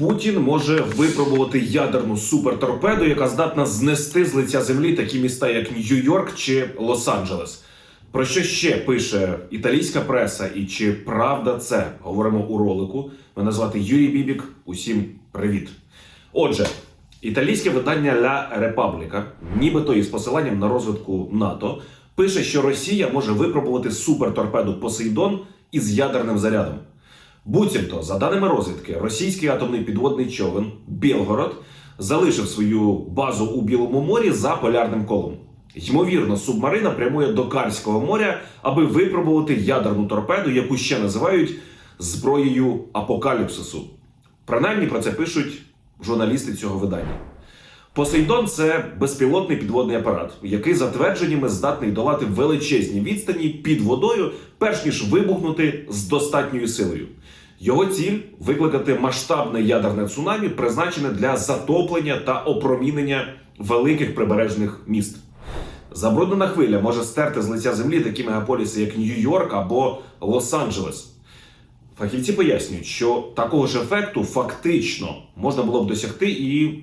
Путін може випробувати ядерну суперторпеду, яка здатна знести з лиця землі такі міста, як Нью-Йорк чи Лос-Анджелес. Про що ще пише італійська преса, і чи правда це? Говоримо у ролику. Мене звати Юрій Бібік. Усім привіт. Отже, італійське видання La Repubblica, нібито із посиланням на розвитку НАТО, пише, що Росія може випробувати суперторпеду Посейдон із ядерним зарядом. Буцімто, за даними розвідки, російський атомний підводний човен Білгород залишив свою базу у Білому морі за полярним колом. Ймовірно, субмарина прямує до Карського моря, аби випробувати ядерну торпеду, яку ще називають зброєю апокаліпсису. Принаймні про це пишуть журналісти цього видання. Посейдон це безпілотний підводний апарат, який за твердженнями здатний долати величезні відстані під водою, перш ніж вибухнути з достатньою силою. Його ціль викликати масштабне ядерне цунамі, призначене для затоплення та опромінення великих прибережних міст. Забруднена хвиля може стерти з лиця землі такі мегаполіси, як Нью-Йорк або Лос-Анджелес. Фахівці пояснюють, що такого ж ефекту фактично можна було б досягти і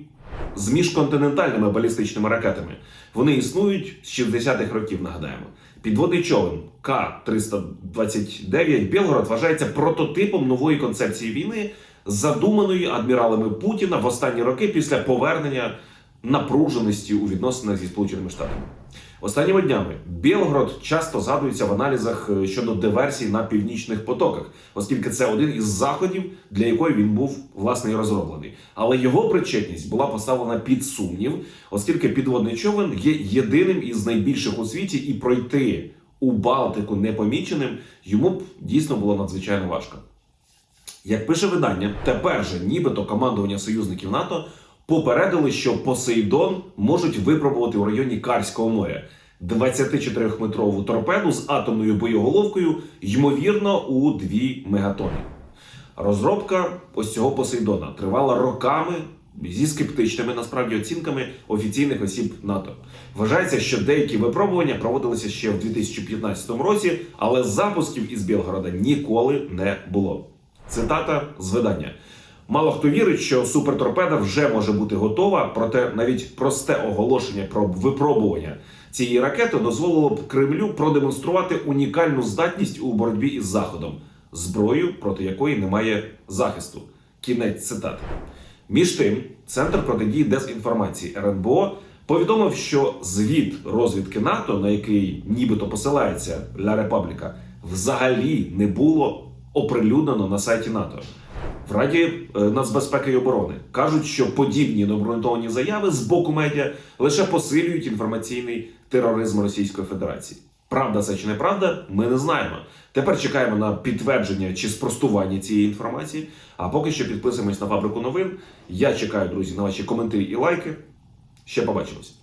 з міжконтинентальними балістичними ракетами. Вони існують з 60-х років, нагадаємо. Підводний човен К-329 Білгород вважається прототипом нової концепції війни, задуманої адміралами Путіна в останні роки після повернення напруженості у відносинах зі Сполученими Штатами. Останніми днями Білгород часто згадується в аналізах е, щодо диверсій на північних потоках, оскільки це один із заходів, для якої він був власне і розроблений. Але його причетність була поставлена під сумнів, оскільки підводний човен є єдиним із найбільших у світі, і пройти у Балтику непоміченим йому б дійсно було надзвичайно важко. Як пише видання, тепер же нібито командування союзників НАТО попередили, що Посейдон можуть випробувати у районі Карського моря 24-метрову торпеду з атомною боєголовкою, ймовірно, у 2 мегатони. Розробка ось цього Посейдона тривала роками зі скептичними насправді оцінками офіційних осіб НАТО. Вважається, що деякі випробування проводилися ще в 2015 році, але запусків із Білгорода ніколи не було. Цитата з видання. Мало хто вірить, що суперторпеда вже може бути готова, проте навіть просте оголошення про випробування цієї ракети дозволило б Кремлю продемонструвати унікальну здатність у боротьбі із Заходом, зброю, проти якої немає захисту. Кінець цитати. Між тим, Центр протидії дезінформації РНБО повідомив, що звіт розвідки НАТО, на який нібито посилається Ля Репабліка, взагалі не було оприлюднено на сайті НАТО. В Раді е, нацбезпеки і оборони кажуть, що подібні необґрунтовані заяви з боку медіа лише посилюють інформаційний тероризм Російської Федерації. Правда це чи неправда, ми не знаємо. Тепер чекаємо на підтвердження чи спростування цієї інформації. А поки що підписуємось на фабрику новин. Я чекаю, друзі, на ваші коментарі і лайки. Ще побачимось.